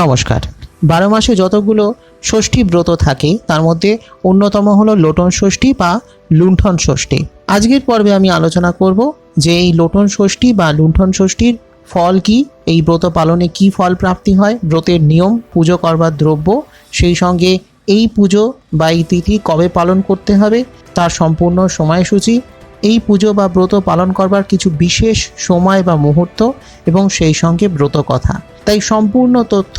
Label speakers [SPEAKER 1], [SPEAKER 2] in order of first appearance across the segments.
[SPEAKER 1] নমস্কার। বারো মাসে যতগুলো ষষ্ঠী ব্রত থাকে, তার মধ্যে অন্যতম হলো লোটন ষষ্ঠী বা লুণ্ঠন ষষ্ঠী। আজকের পর্বে আমি আলোচনা করব যে এই লোটন ষষ্ঠী বা লুণ্ঠন ষষ্ঠীর ফল কি, এই ব্রত পালনে কি ফল প্রাপ্তি হয়, ব্রতের নিয়ম, পুজো করবার দ্রব্য, সেই সঙ্গে এই পুজো বা এই তিথি কবে পালন করতে হবে, তার সম্পূর্ণ সময়সূচি এই পুজো বা ব্রত পালন করবার কিছু বিশেষ সময় বা মুহূর্ত এবং সেই সঙ্গে ব্রত কথা। তাই সম্পূর্ণ তথ্য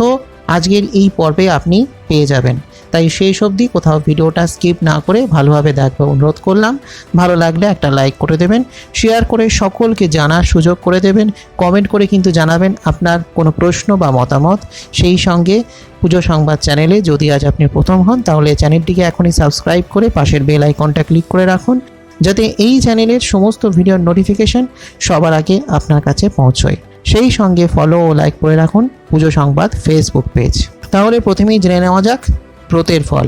[SPEAKER 1] আজকের এই পর্বে আপনি পেয়ে যাবেন। তাই শেষ অবধি কোথাও ভিডিওটা স্কিপ না করে ভালোভাবে দেখবে অনুরোধ করলাম। ভালো লাগলে একটা লাইক করে দেবেন, শেয়ার করে সকলকে জানার সুযোগ করে দেবেন, কমেন্ট করে কিন্তু জানাবেন আপনার কোনো প্রশ্ন বা মতামত। সেই সঙ্গে পুজো সংবাদ চ্যানেলে যদি আজ আপনি প্রথম হন, তাহলে চ্যানেলটিকে এখনই সাবস্ক্রাইব করে পাশের বেল আইকনটা ক্লিক করে রাখুন। যাতে এই চ্যানেলের সমস্ত ভিডিওর নোটিফিকেশন সবার আগে আপনার কাছে পৌঁছয়। সেই সঙ্গে ফলো ও লাইক করে রাখুন পুজো সংবাদ ফেসবুক পেজ তাহলে প্রথমেই জেনে নেওয়া যাক ব্রতের ফল।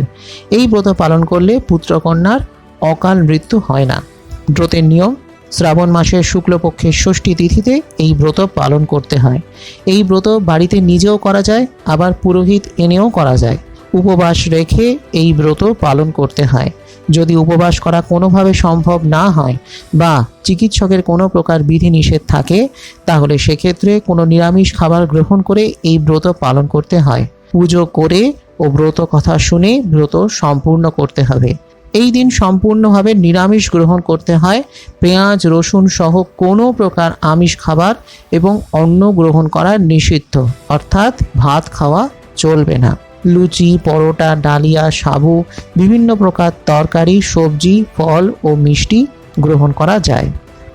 [SPEAKER 1] এই ব্রত পালন করলে পুত্রকন্যার অকাল মৃত্যু হয় না। ব্রতের নিয়ম, শ্রাবণ মাসের শুক্লপক্ষের ষষ্ঠী তিথিতে এই ব্রত পালন করতে হয়। এই ব্রত বাড়িতে নিজেও করা যায়, আবার পুরোহিত এনেও করা যায়। উপবাস রেখে এই ব্রত পালন করতে হয়। যদি উপবাস করা কোনোভাবে সম্ভব না হয় বা চিকিৎসকের কোনো প্রকার বিধিনিষেধ থাকে, তাহলে সেক্ষেত্রে কোনো নিরামিষ খাবার গ্রহণ করে এই ব্রত পালন করতে হয়। পুজো করে ও ব্রত কথা শুনে ব্রত সম্পূর্ণ করতে হবে। এই দিন সম্পূর্ণভাবে নিরামিষ গ্রহণ করতে হয়। পেঁয়াজ, রসুন সহ কোনো প্রকার আমিষ খাবার এবং অন্ন গ্রহণ করা নিষিদ্ধ। অর্থাৎ ভাত খাওয়া চলবে না। লুচি, পরোটা, ডালিয়া, সাবু, বিভিন্ন প্রকার তরকারি, সবজি, ফল ও মিষ্টি গ্রহণ করা যায়।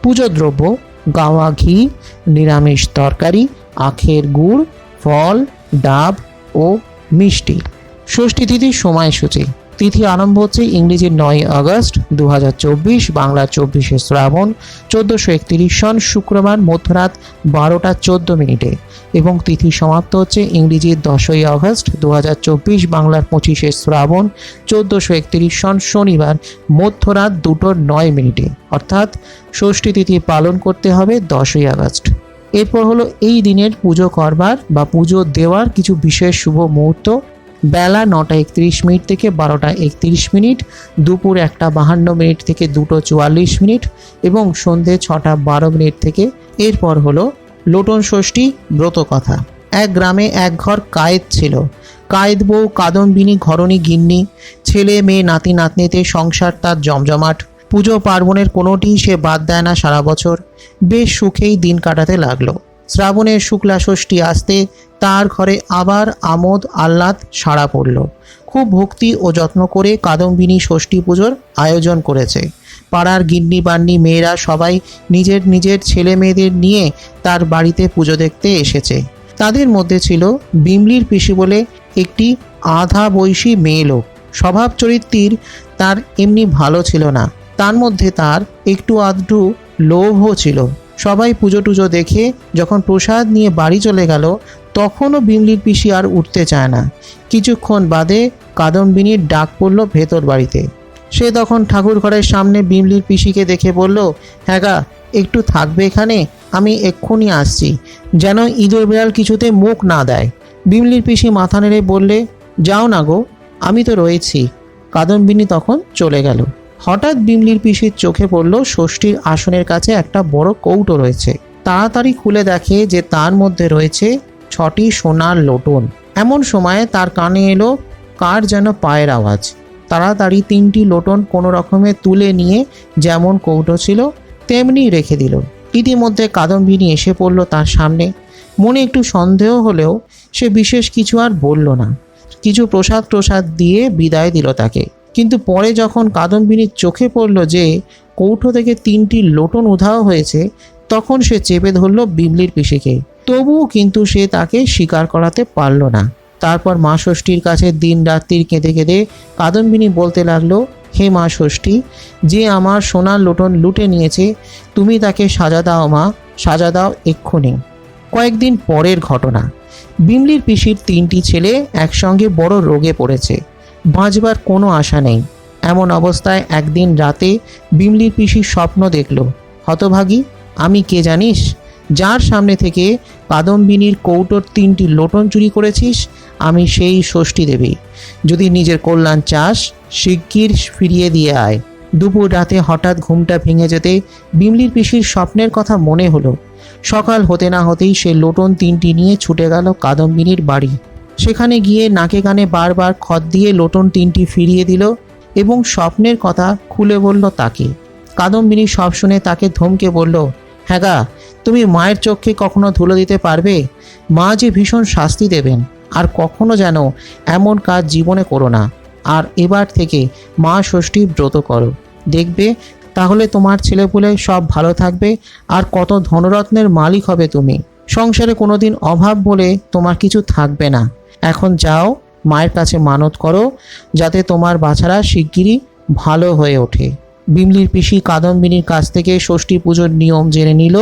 [SPEAKER 1] পুজো দ্রব্য, গাওয়া ঘি, নিরামিষ তরকারি, আখের গুড়, ফল, ডাব ও মিষ্টি। ষষ্ঠী তিথির সময়সূচি। তিথি আরম্ভ হচ্ছে ইংরেজির নয় আগস্ট দু বাংলা চব্বিশে শ্রাবণ, চোদ্দোশো একত্রিশ সন শুক্রবার মধ্যরাত বারোটা চোদ্দ মিনিটে। এবং তিথি সমাপ্ত হচ্ছে ইংরেজির দশই আগস্ট দু বাংলার পঁচিশে শ্রাবণ, চোদ্দোশো একত্রিশ সন শনিবার মধ্যরাত দুটো নয় মিনিটে। অর্থাৎ ষষ্ঠী তিথি পালন করতে হবে দশই আগস্ট। এরপর হলো এই দিনের পুজো করবার বা পুজো দেওয়ার কিছু বিশেষ শুভ মুহূর্ত বেলা নটা একত্রিশ মিনিট থেকে বারোটা একত্রিশ মিনিট, দুপুর একটা বাহান্ন মিনিট থেকে দুটো চুয়াল্লিশ মিনিট এবং সন্ধে ছটা বারো মিনিট থেকে এরপর হলো লোটন ষষ্ঠী ব্রত কথা। এক গ্রামে এক ঘর কায়েদ ছিল। কায়েদ বউ, কাদম্বিনী, ঘরণী, গিন্নি, ছেলে, মেয়ে, নাতি, নাতনিতে সংসার তার জমজমাট। পুজো পার্বণের কোনোটিই সে বাদ দেয় না সারা বছর। বেশ সুখেই দিন কাটাতে লাগল। শ্রাবণের শুক্লা ষষ্ঠী আসতে তার ঘরে আবার আমোদ আহ্লাদ সাড়া পড়ল। খুব ভক্তি ও যত্ন করে কাদম্বিনী ষষ্ঠী পুজোর আয়োজন করেছে। পাড়ার গিন্নি বান্নি মেয়েরা সবাই নিজের নিজের ছেলে মেয়েদের নিয়ে তার বাড়িতে পুজো দেখতে এসেছে। তাদের মধ্যে ছিল বিমলির পিসি বলে একটি আধা বয়সী মেয়ে লোক। স্বভাব চরিত্রীর তার এমনি ভালো ছিল না। তার মধ্যে তার একটু আধটু লোভও ছিল। সবাই পুজো টুজো দেখে যখন প্রসাদ নিয়ে বাড়ি চলে গেল তখনও বিমলির পিসি আর উঠতে চায় না। কিছুক্ষণ বাদে কাদম্বিনীর ডাক পড়ল ভেতর বাড়িতে। সে তখন ঠাকুর ঘরের সামনে বিমলির পিসিকে দেখে বলল হ্যাঁ একটু থাকবে এখানে? আমি এক্ষুনি আসছি, যেন ইঁদুর বিড়াল কিছুতে মুখ না দেয়। বিমলির পিসি মাথা নেড়ে বললে, যাও না গো, আমি তো রয়েছি। কাদম্বিনী তখন চলে গেল। হঠাৎ বিমলির পিসির চোখে পড়ল ষষ্ঠীর আসনের কাছে একটা বড় কৌটো রয়েছে। তাড়াতাড়ি খুলে দেখে যে তার মধ্যে রয়েছে ছটি সোনার লোটন। এমন সময় তার কানে এলো, কার যেন পায়ের আওয়াজ। তাড়াতাড়ি তিনটি লোটন কোনো রকমে তুলে নিয়ে যেমন কৌটো ছিল, তেমনি রেখে দিল। ইতিমধ্যে কাদম্বিনী এসে পড়ল তার সামনে। মনে একটু সন্দেহ হলেও সে বিশেষ কিছু আর বলল না। কিছু প্রসাদ প্রসাদ দিয়ে বিদায় দিল তাকে। কিন্তু পরে যখন কাদম্বিনীর চোখে পড়ল যে কৌটো থেকে তিনটি লোটন উধাও হয়েছে, তখন সে চেপে ধরল বিবলির পিসিকে। তবুও কিন্তু সে তাকে স্বীকার করাতে পারল না। তারপর মা ষষ্ঠীর কাছে দিন রাত্রির কেঁদে কেঁদে কাদম্বিনী বলতে লাগল, হে মা ষষ্ঠী, যে আমার সোনার লোটন লুটে নিয়েছে, তুমি তাকে সাজা দাও মা, সাজা দাও এক্ষুনি। কয়েকদিন পরের ঘটনা। বিমলির পিসির তিনটি ছেলে একসঙ্গে বড় রোগে পড়েছে। বাঁচবার কোনো আশা নেই। এমন অবস্থায় একদিন রাতে বিমলির পিসি স্বপ্ন দেখল, হতভাগী, আমি কে জানিস? যার সামনে থেকে কাদম্বিনীর কৌটোর তিনটি লোটন চুরি করেছিস, আমি সেই ষষ্ঠী দেবী। যদি নিজের কল্যাণ চাস, শিগগির ফিরিয়ে দিয়ে আয়। দুপুর রাতে হঠাৎ ঘুমটা ভেঙে যেতে বিমলির পিসির স্বপ্নের কথা মনে হলো। সকাল হতে না হতেই সে লোটন তিনটি নিয়ে ছুটে গেল কাদম্বিনীর বাড়ি। সেখানে গিয়ে নাকে কানে বারবার খত দিয়ে লোটন তিনটি ফিরিয়ে দিল এবং স্বপ্নের কথা খুলে বলল তাকে। কাদম্বিনী সব শুনে তাকে ধমকে বলল হ্যাঁ গা, তুমি মায়ের চোখে কখনো ধুলো দিতে পারবে? মা যে ভীষণ শাস্তি দেবেন, আর কখনো যেন এমন কাজ জীবনে করো না। আর এবার থেকে মা ষষ্ঠী ব্রত করো। দেখবে, তাহলে তোমার ছেলেপুলে সব ভালো থাকবে, আর কত ধনরত্নের মালিক হবে তুমি। সংসারে কোনোদিন অভাব বলে তোমার কিছু থাকবে না। এখন যাও, মায়ের কাছে মানত করো, যাতে তোমার বাছারা শিগগিরই ভালো হয়ে ওঠে। বিমলির পিসি কাদম্বিনীর কাছ থেকে ষষ্ঠী পুজোর নিয়ম জেনে নিল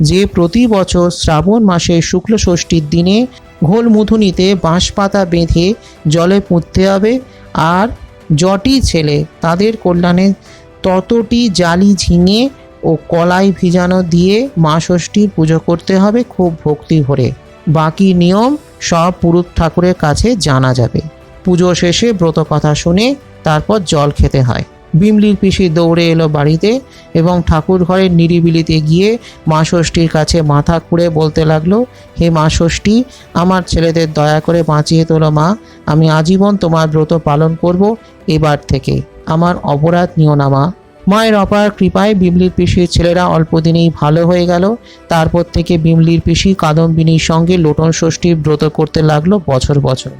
[SPEAKER 1] যে প্রতি বছর শ্রাবণ মাসের শুক্ল ষষ্ঠীর দিনে ঘোল মুথুনিতে বাঁশ পাতা বেঁধে জলে পুঁততে হবে আর জটি ছেলে তাদের কল্যাণে ততটি জালি ঝিঙে ও কলাই ভিজানো দিয়ে মা ষষ্ঠীর পুজো করতে হবে খুব ভক্তি ভরে। বাকি নিয়ম সব পুরুত ঠাকুরের কাছে জানা যাবে। পুজো শেষে ব্রত কথা শুনে তারপর জল খেতে হয়। বিমলির পিসি দৌড়ে এলো বাড়িতে এবং ঠাকুর ঘরের নিরিবিলিতে গিয়ে মা ষষ্ঠীর কাছে মাথা খুঁড়ে বলতে লাগল, হে মা ষষ্ঠী, আমার ছেলেদের দয়া করে বাঁচিয়ে তোলো মা। আমি আজীবন তোমার ব্রত পালন করব এবার থেকে। আমার অপরাধ নিও না মা। মায়ের অপার কৃপায় বিমলির পিসির ছেলেরা অল্প দিনেই ভালো হয়ে গেল। তারপর থেকে বিমলির পিসি কাদম্বিনীর সঙ্গে লোটন ষষ্ঠীর ব্রত করতে লাগল বছর বছর।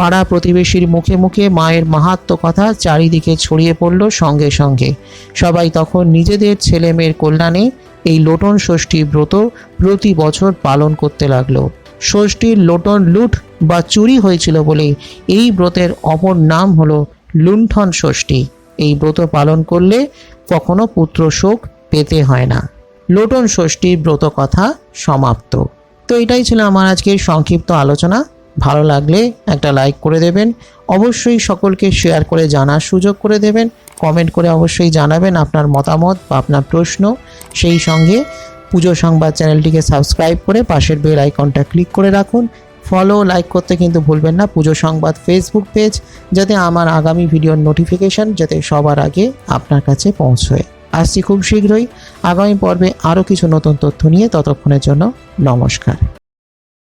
[SPEAKER 1] পাড়া প্রতিবেশীর মুখে মুখে মায়ের মাহাত্ম কথা চারিদিকে ছড়িয়ে পড়ল সঙ্গে সঙ্গে। সবাই তখন নিজেদের ছেলে মেয়ের কল্যাণে এই লোটন ষষ্ঠী ব্রত প্রতি বছর পালন করতে লাগল। ষষ্ঠীর লোটন লুট বা চুরি হয়েছিল বলে এই ব্রতের অপর নাম হলো লুণ্ঠন ষষ্ঠী। এই ব্রত পালন করলে কখনো পুত্র শোক পেতে হয় না। লোটন ষষ্ঠীর ব্রত কথা সমাপ্ত। তো এটাই ছিল আমার আজকের সংক্ষিপ্ত আলোচনা। ভালো লাগলে একটা লাইক করে দেবেন। অবশ্যই সকলকে শেয়ার করে জানার সুযোগ করে দেবেন। কমেন্ট করে অবশ্যই জানাবেন আপনার মতামত বা আপনার প্রশ্ন। সেই সঙ্গে পুজো সংবাদ চ্যানেলটিকে সাবস্ক্রাইব করে পাশের বেল আইকনটা ক্লিক করে রাখুন। ফলো লাইক করতে কিন্তু ভুলবেন না পুজো সংবাদ ফেসবুক পেজ যাতে আমার আগামী ভিডিওর নোটিফিকেশন যাতে সবার আগে আপনার কাছে পৌঁছয়। আসছি খুব শীঘ্রই। আগামী পর্বে আরও কিছু নতুন তথ্য নিয়ে ততক্ষণের জন্য নমস্কার।